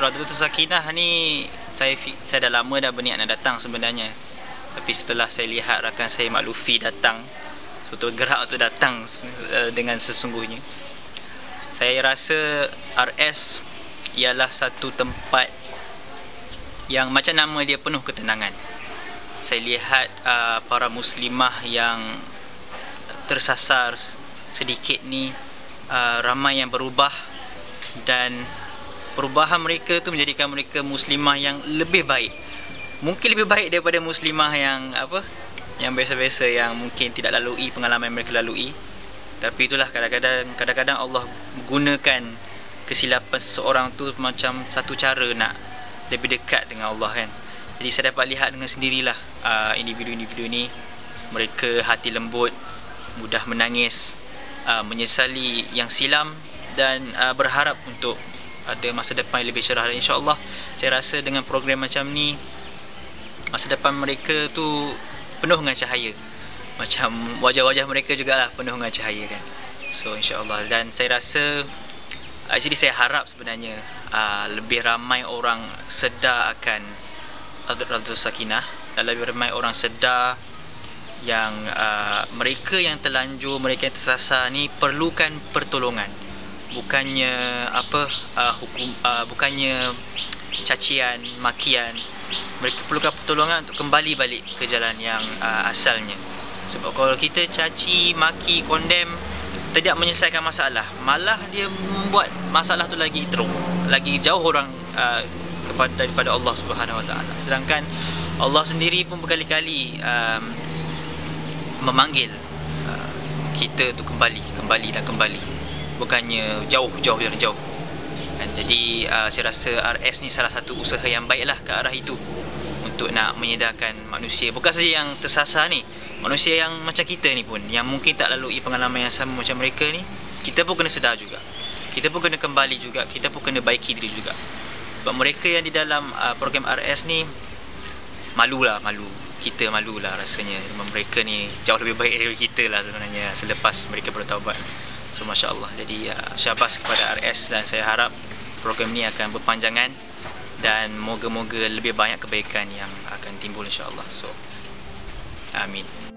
Radatul Sakinah ni saya saya dah lama dah berniat nak datang sebenarnya. Tapi setelah saya lihat rakan saya Mak Luffy datang, betul gerak tu datang uh, dengan sesungguhnya. Saya rasa RS ialah satu tempat yang macam nama dia penuh ketenangan. Saya lihat uh, para muslimah yang tersasar sedikit ni uh, ramai yang berubah dan perubahan mereka tu menjadikan mereka muslimah yang lebih baik. Mungkin lebih baik daripada muslimah yang apa yang biasa-biasa yang mungkin tidak lalui pengalaman mereka lalui. Tapi itulah kadang-kadang kadang-kadang Allah gunakan kesilapan seseorang tu macam satu cara nak lebih dekat dengan Allah kan? Jadi saya dapat lihat dengan sendirilah uh, individu-individu ni. Mereka hati lembut mudah menangis uh, menyesali yang silam dan uh, berharap untuk ada masa depan yang lebih cerah. Dan insyaallah saya rasa dengan program macam ni masa depan mereka tu penuh dengan cahaya. Macam wajah-wajah mereka jugalah penuh dengan cahaya kan. So insyaallah. Dan saya rasa actually saya harap sebenarnya uh, lebih ramai orang sedar akan Radul Sakinah dan lebih ramai orang sedar yang uh, mereka yang terlanjur mereka yang tersasar ni perlukan pertolongan bukannya apa uh, hukum uh, bukannya cacian makian. Mereka perlukan pertolongan untuk kembali balik ke jalan yang uh, asalnya. Sebab kalau kita caci maki kondem tidak menyelesaikan masalah. Malah dia membuat masalah tu lagi teruk lagi jauh orang uh, kepada daripada Allah Subhanahu Wa Taala. Sedangkan Allah sendiri pun berkali-kali um, memanggil uh, kita tu kembali kembali dan kembali bukannya jauh-jauh dan jauh. Dan jadi uh, saya rasa RS ni salah satu usaha yang baiklah ke arah itu untuk nak menyedarkan manusia. Bukan saja yang tersasar ni manusia yang macam kita ni pun yang mungkin tak lalui pengalaman yang sama macam mereka ni kita pun kena sedar juga. Kita pun kena kembali juga kita pun kena baiki diri juga. Sebab mereka yang di dalam uh, program RS ni malulah malu. Kita malulah rasanya. Mereka ni jauh lebih baik dari kita lah sebenarnya selepas mereka bertaubat so Masya Allah jadi uh, syabas kepada RS dan saya harap program ni akan berpanjangan dan moga-moga lebih banyak kebaikan yang akan timbul insyaAllah. So amin